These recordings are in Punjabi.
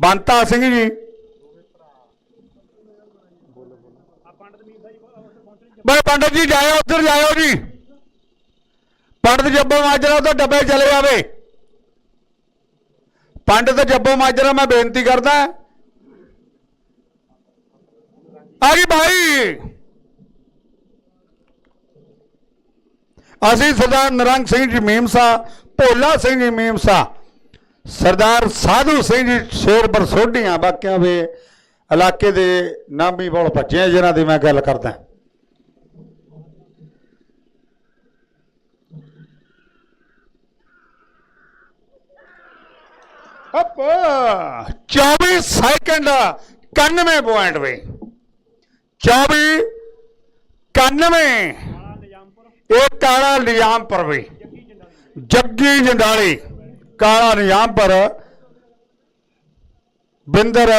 ਬੰਤਾ ਸਿੰਘ ਜੀ। ਬਈ ਪੰਡਤ ਜੀ, ਜਾਇਓ, ਉੱਧਰ ਜਾਇਓ ਜੀ। ਪੰਡਤ ਜੱਬੋ ਮਾਜਰਾ ਤੋਂ ਡੱਬੇ ਚਲੇ ਜਾਵੇ। ਪੰਡਤ ਜੱਬੋ ਮਾਜਰਾ, ਮੈਂ ਬੇਨਤੀ ਕਰਦਾ। ਆ ਗਈ ਭਾਈ। ਅਸੀਂ ਸਰਦਾਰ ਨਰੰਗ ਸਿੰਘ ਜੀ ਮੀਮਸਾ ਭੋਲਾ ਸਿੰਘ ਜੀ ਮੀਮਸਾ ਸਰਦਾਰ ਸਾਧੂ ਸਿੰਘ ਜੀ ਸ਼ੇਰਪੁਰ ਸੋਢੀਆਂ, ਬਾਕਿਆਂ ਦੇ ਇਲਾਕੇ ਦੇ ਨਾਮੀ ਬੋਲ ਭੱਜੇ ਆ, ਜਿਨ੍ਹਾਂ ਦੀ ਮੈਂ ਗੱਲ ਕਰਦਾ। ਅਪ 24 ਸੈਕਿੰਡ 91 ਪੁਆਇੰਟ ਵੇ। 24 91 ਇਹ ਕਾਲਾ ਨਿਜਾਮਪੁਰ ਵੇ। ਜੱਗੀ ਜੰਡਾਲੀ। ਕਾਲਾ ਨਿਜ਼ਾਮ ਪਰ ਬਿੰਦਰ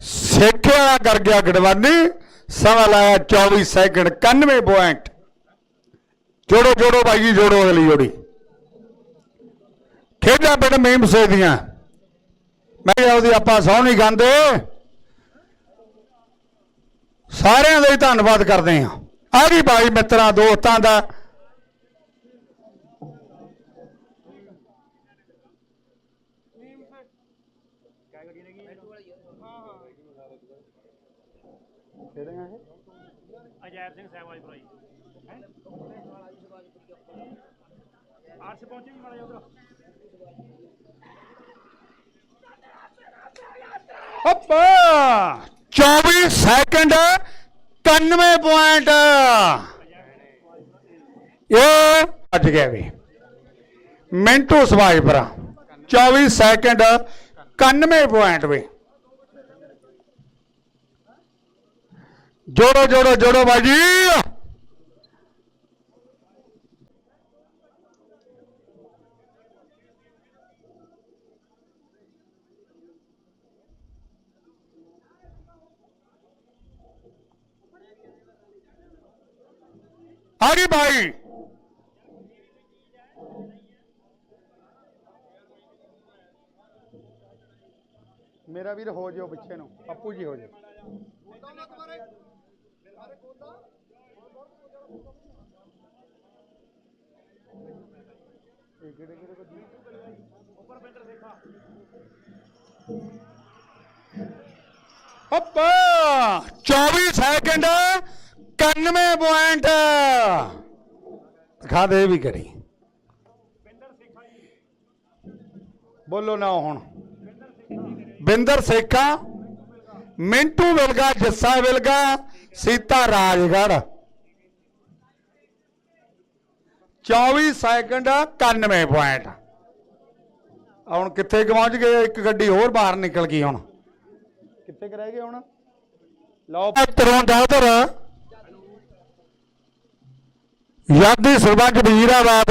ਸੇਖਿਆ ਕਰ ਗਿਆ ਗੜਵਾਨੀ, ਸਮਾਂ ਲਾਇਆ 24 ਸੈਕਿੰਡ 91 ਪੁਆਇੰਟ ਜੋੜੋ ਜੋੜੋ ਬਾਈ ਜੀ, ਜੋੜੋ ਅਗਲੀ ਜੋੜੀ। ਖੇਡਾਂ ਪਿੰਡ ਮੀਮਸੇ ਦੀਆਂ। ਮੈਂ ਕਿਹਾ ਉਹਦੀ ਆਪਾਂ ਸਹੁੰ ਨਹੀਂ ਗਾਉਂਦੇ ਸਾਰਿਆਂ ਦਾ ਹੀ ਧੰਨਵਾਦ ਕਰਦੇ ਹਾਂ। ਆ ਗਈ ਭਾਈ ਮਿੱਤਰਾਂ, ਦੋਸਤਾਂ ਦਾ ਅਜੈਬ ਸਿੰਘ ਸਹਿਬਾਜਪੁਰਾ ਜੀ ਹੈ ਆਰਸ ਪਹੁੰਚੇ ਜੀ ਮਾੜਾ ਜਿਹਾ ਉਧਰ ਹੱਪ 24 ਸੈਕਿੰਡ 91 ਪੁਆਇੰਟ ਇਹ ਅੱਜ ਗਿਆ ਵੀ ਮਿੰਟੂ ਸਵਾਜਪੁਰਾ 24 ਸੈਕਿੰਡ 91 ਪੁਆਇੰਟ ਵੀ ਜੋੜੋ ਜੋੜੋ ਜੋੜੋ ਬਾਜੀ ਆ ਗਈ ਭਾਈ ਮੇਰਾ ਵੀਰ ਹੋ ਜਿਓ ਪਿੱਛੇ ਨੂੰ ਪੱਪੂ ਜੀ ਹੋ ਜਿਓ। ਇਹ ਕਿਹੜੇ ਕਿਹੜੇ ਕੋ ਹੱਪ! 24 ਸੈਕਿੰਡ 91 ਪੁਆਇੰਟ ਦਿਖਾ ਦੇ ਵੀ ਕਰੀ। ਬੋਲੋ ਨਾ ਹੁਣ। ਬਿੰਦਰ ਸੇਖਾ ਮਿੰਟੂ ਵਿਲਗਾ ਜੱਸਾ ਵਿਲਗਾ ਸੀਤਾ ਰਾਜਗੜ। 24 ਸੈਕਿੰਡ 91 ਪੁਆਇੰਟ ਹੁਣ ਕਿੱਥੇ ਪਹੁੰਚ ਗਏ? ਇੱਕ ਗੱਡੀ ਹੋਰ ਬਾਹਰ ਨਿਕਲ ਗਈ ਹੁਣ। ਕਿੱਥੇ ਰਹਿ ਗਏ ਹੁਣ? ਲਓ। ਤਰੋਂ ਦਾਦਰ। ਯਾਦੀ ਸਰਪੰਚ ਵਜ਼ੀਰਾਬਾਦ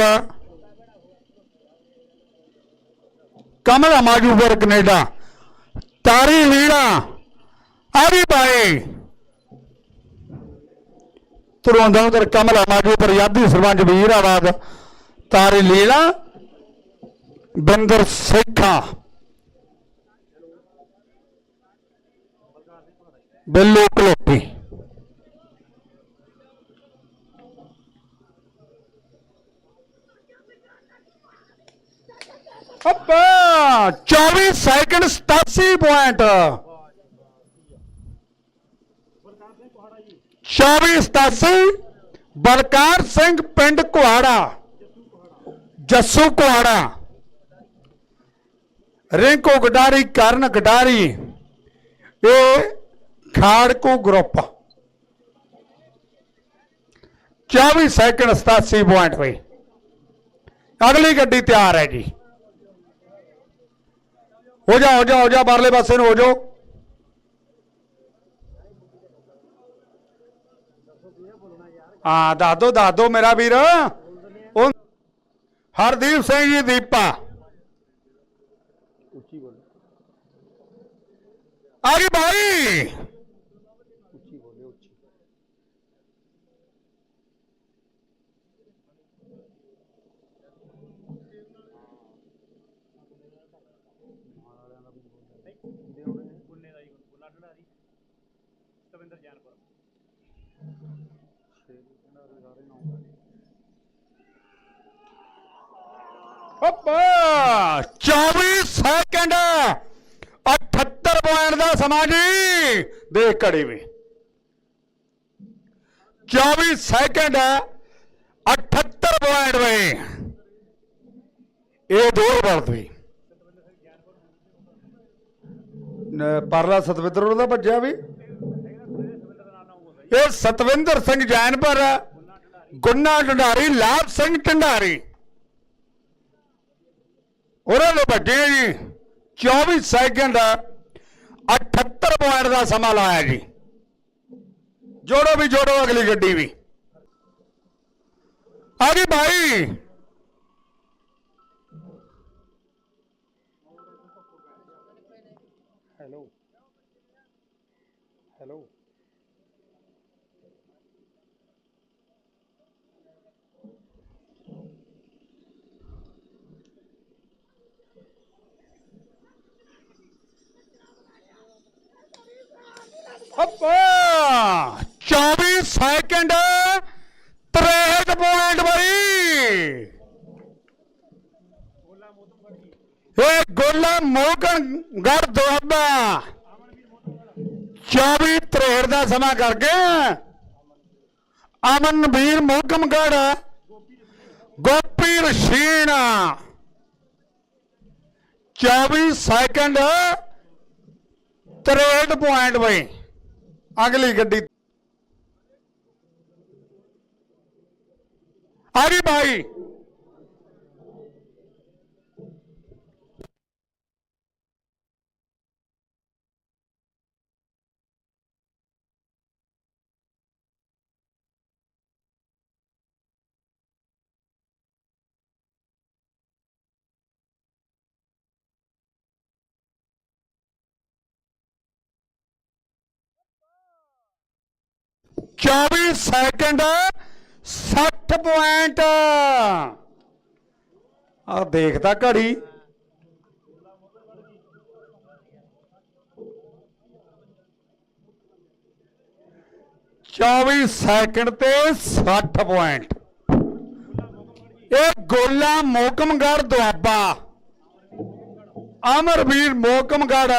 ਕਮਲ ਮਾਜੂਪੁਰ ਕੈਨੇਡਾ। ਤਾਰੀ ਲੀੜਾ ਆਰੀ ਬਾਈ ਤਰੋਂ ਦਾਦਰ ਕਮਲ ਮਾਜੂਪੁਰ ਯਾਦੀ ਸਰਪੰਚ ਵਜ਼ੀਰਾਬਾਦ ਤਾਰੀ ਲੀਲਾ ਬਿੰਦਰ ਸੇਖਾ। ਬਿੱਲੂ ਕਲੋਪੀ ਅੱਪਾ 24 ਸੈਕਿੰਡ 87 ਪੁਆਇੰਟ 24 87 ਬਲਕਾਰ ਸਿੰਘ ਪਿੰਡ ਕੁਹਾੜਾ, ਜੱਸੂ ਕੁਹਾੜਾ। ਰਿੰਕੂ ਗਡਾਰੀ, ਕਰਨ ਗਡਾਰੀ, ਇਹ ਖਾੜਕੂ ਗਰੁੱਪ 24 ਸੈਕਿੰਡ 87 ਪੁਆਇੰਟ ਹੋਈ। ਅਗਲੀ ਗੱਡੀ ਤਿਆਰ ਹੈ ਜੀ। ਹੋ ਜਾ ਹੋ ਜਾ ਹੋ ਜਾ ਬਾਹਰਲੇ ਪਾਸੇ ਨੂੰ ਹੋ ਦੱਸ ਦੋ ਦੱਸ ਦੋ ਮੇਰਾ ਵੀਰ। ਉਹ ਹਰਦੀਪ ਸਿੰਘ ਜੀ ਦੀਪਾ। ਉੱਚੀ ਬੋਲ। ਆ ਗਈ ਭਾਈ ਉੱਚੀ ਬੋਲੇ ਉੱਚੀ। ਹੱਪਾ! 24 ਸੈਕਿੰਡ 78 ਪੁਆਇੰਟ ਦਾ ਸਮਾਂ ਜੀ, ਦੇਖ ਘੜੀ ਵੀ। 24 ਸੈਕਿੰਡ 78 ਪੁਆਇੰਟ ਵੇ। ਇਹ ਦੋ ਬਲਦ ਵੀ ਪਰਲਾ ਸਤਵਿੰਦਰ ਉਹਦਾ ਭੱਜਿਆ ਵੀ। ਇਹ ਸਤਵਿੰਦਰ ਸਿੰਘ ਜੈਨਪੁਰ ਗੁੰਨਾ ਢੰਡਾਰੀ ਲਾਭ ਸਿੰਘ ਢੰਡਾਰੀ। ਉਹਨਾਂ ਨੂੰ ਵੱਡੇ ਜੀ 24 ਸੈਕਿੰਡ 78 ਪੁਆਇੰਟ ਦਾ ਸਮਾਂ ਲਾਇਆ ਜੀ। ਜੋੜੋ ਵੀ, ਜੋੜੋ ਅਗਲੀ ਗੱਡੀ ਵੀ। ਆ ਗਈ ਭਾਈ। ਹੈਲੋ ਹੈਲੋ ਹੱਪਾ 24 ਸੈਕਿੰਡ 63 ਪੁਆਇੰਟ ਬਈ ਇਹ ਗੋਲਾ ਮੋਕਣ ਦੁਆਬਾ। 24 63 ਦਾ ਸਮਾਂ ਕਰਕੇ ਅਮਨਵੀਰ ਮੋਕਮਗੜ ਗੋਪੀ ਰਸ਼ੀਨ। 24 ਸੈਕਿੰਡ 63 ਪੁਆਇੰਟ ਬਈ। ਅਗਲੀ ਗੱਡੀ। ਆ ਗਈ ਭਾਈ ਚੌਵੀ ਸੈਕਿੰਡ 60 ਪੁਆਇੰਟ ਆ ਦੇਖਦਾ ਘੜੀ। ਚੌਵੀ ਸੈਕਿੰਡ ਤੇ 60 ਪੁਆਇੰਟ ਇਹ ਗੋਲਾ ਮੋਕਮਗੜ ਦੁਆਬਾ। ਅਮਰਵੀਰ ਮੋਕਮਗੜ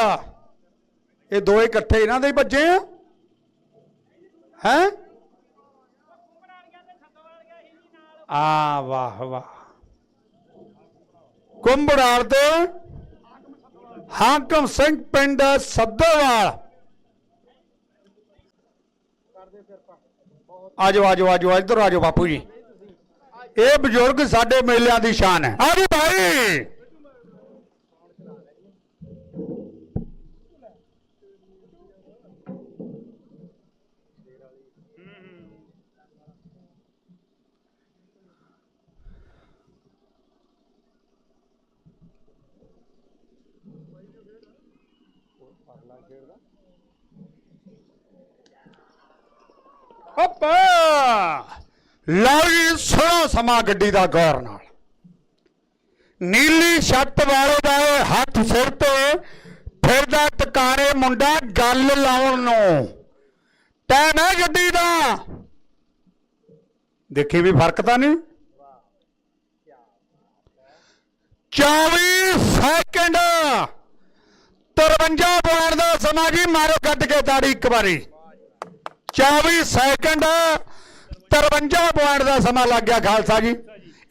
ਇਹ ਦੋਏ ਇਕੱਠੇ ਇਹਨਾਂ ਦੇ ਹੀ ਵੱਜੇ ਆ। ਹੈ ਆ ਵਾਹ ਵਾਹ ਕੁੰਭੜਾਲ ਤੇ ਹਾਕਮ ਸਿੰਘ ਪਿੰਡ ਸੱਦੋਵਾਲ ਆਜੋ ਆਜੋ ਆਜੋ ਇੱਧਰ ਆਜੋ ਬਾਪੂ ਜੀ ਇਹ ਬਜ਼ੁਰਗ ਸਾਡੇ ਮੇਲਿਆਂ ਦੀ ਸ਼ਾਨ ਹੈ ਆਜੋ ਭਾਈ ਹੱਪਾ! ਲਓ ਜੀ ਸਮਾਂ ਗੱਡੀ ਦਾ ਗੌਰ ਨਾਲ। ਨੀਲੀ ਛੱਤ ਵਾਲੇ ਦਾ ਹੱਥ ਸਿਰ ਤੇ ਫਿਰਦਾ ਟਿਕਾਣੇ ਮੁੰਡਾ ਗੱਲ ਲਾਉਣ ਨੂੰ। ਟਾਈਮ ਹੈ ਗੱਡੀ ਦਾ। ਦੇਖੀ ਵੀ ਫ਼ਰਕ ਤਾਂ ਨਹੀਂ? 24 ਸੈਕਿੰਡ 53 ਪੁਆਇੰਟ ਦਾ ਸਮਾਂ ਜੀ, ਮਾਰੋ ਕੱਢ ਕੇ ਤਾੜੀ ਇੱਕ ਵਾਰੀ। 24 ਸੈਕਿੰਡ 53 ਪੁਆਇੰਟ ਦਾ ਸਮਾਂ ਲੱਗ ਗਿਆ ਖਾਲਸਾ ਜੀ।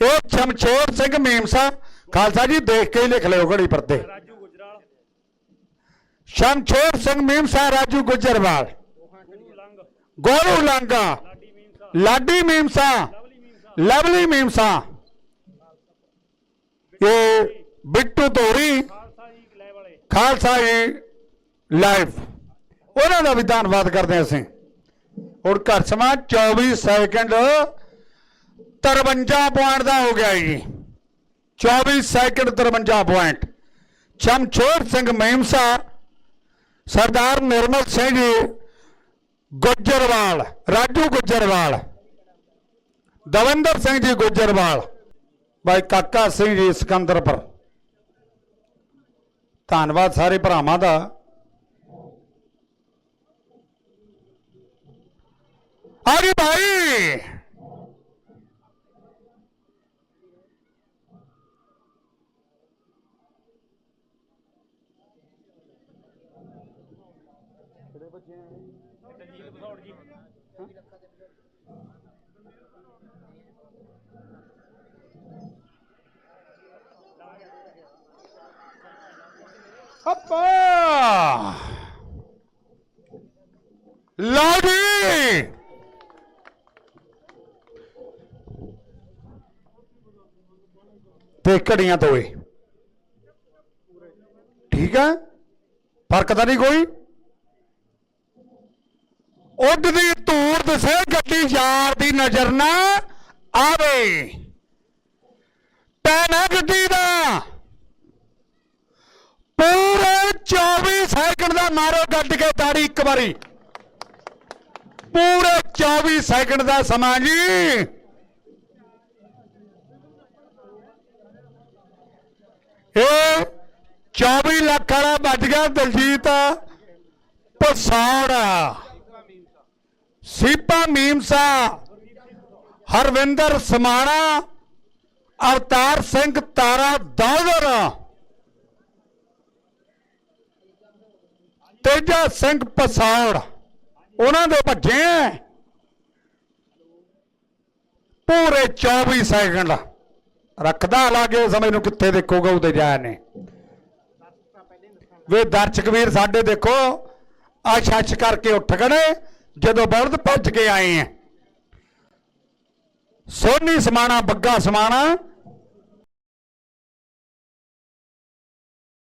ਇਹ ਸ਼ਮਸ਼ੇਰ ਸਿੰਘ ਮੀਮਸਾ, ਖਾਲਸਾ ਜੀ, ਦੇਖ ਕੇ ਹੀ ਲਿਖ ਲਿਓ ਘੜੀ ਪਰਤੇ। ਸ਼ਮਸ਼ੇਰ ਸਿੰਘ ਮੀਮਸਾ, ਰਾਜੂ ਗੁਜਰਵਾਲ। ਗੁਰੂ ਲੰਗ। ਗੋਰੂ ਲਾਂਗਾ ਲਾਡੀ ਮੀਮਸਾ। ਲਵਲੀ ਮੀਮਸਾ। ਇਹ ਬਿੱਟੂ ਧੋਰੀ ਖਾਲਸਾ ਜੀ ਲਾਈਵ ਉਹਨਾਂ ਦਾ ਵੀ ਧੰਨਵਾਦ ਕਰਦੇ ਹਾਂ ਅਸੀਂ ਹੁਣ ਘਰ ਸਮਾਂ 24 ਸੈਕਿੰਡ 53 ਪੁਆਇੰਟ ਦਾ ਹੋ ਗਿਆ ਜੀ 24 ਸੈਕਿੰਡ 53 ਪੁਆਇੰਟ ਸ਼ਮਸ਼ੇਰ ਸਿੰਘ ਮਹਿਮਸਾ ਸਰਦਾਰ ਨਿਰਮਲ ਸਿੰਘ ਜੀ ਗੁੱਜਰਵਾਲ ਰਾਜੂ ਗੁੱਜਰਵਾਲ ਦਵਿੰਦਰ ਸਿੰਘ ਜੀ ਗੁੱਜਰਵਾਲ ਬਾਈ ਕਾਕਾ ਸਿੰਘ ਜੀ ਸਿਕੰਦਰਪੁਰ ਧੰਨਵਾਦ ਸਾਰੇ ਭਰਾਵਾਂ ਦਾ। ਆ ਭਾਈ। ਹੱਪਾ ਲਓ ਜੀ। ਤੇ ਘੜੀਆਂ ਤੋਏ ਠੀਕ ਹੈ ਫ਼ਰਕ ਤਾਂ ਨਹੀਂ ਕੋਈ? ਉੱਡ ਦੀ ਧੂੜ ਦਸੇ ਗੱਡੀ ਯਾਰ ਦੀ ਨਜ਼ਰ ਨਾ ਆਵੇ। ਪੈਣਾ ਗੱਡੀ ਦਾ। ਪੂਰੇ 24 ਸੈਕਿੰਡ ਦਾ ਮਾਰੋ ਗੱਡ ਕੇ ਤਾੜੀ ਇੱਕ ਵਾਰੀ। ਪੂਰੇ 24 ਸੈਕਿੰਡ ਦਾ ਸਮਾਂ ਜੀ। ਇਹ 24 ਲੱਖ ਵਾਲਾ ਵੱਜ ਗਿਆ ਦਲਜੀਤ। ਪਸਾੜ। ਸੀਪਾ ਮੀਮਸਾ। ਹਰਵਿੰਦਰ ਸਮਾਣਾ। ਅਵਤਾਰ ਸਿੰਘ ਤਾਰਾ ਦਾਦਰ ਤੇਜਾ ਸਿੰਘ ਪਸਾੜ ਉਹਨਾਂ ਦੇ ਭੱਜੇ ਪੂਰੇ 24 ਸੈਕਿੰਡ ਰੱਖਦਾ ਲਾਗੇ ਸਮੇਂ ਨੂੰ ਕਿੱਥੇ ਦੇਖੋਗਾ, ਉਹਦੇ ਜਾ ਨੇ। ਵੇ ਦਰਸ਼ਕ ਵੀਰ, ਸਾਡੇ ਦੇਖੋ ਆ ਛੱਛ ਕਰਕੇ ਉੱਠ ਗਏ ਜਦੋਂ ਬਲਦ ਭੱਜ ਕੇ ਆਏ ਆ। ਸੋਨੀ ਸਮਾਣਾ, ਬੱਗਾ ਸਮਾਣਾ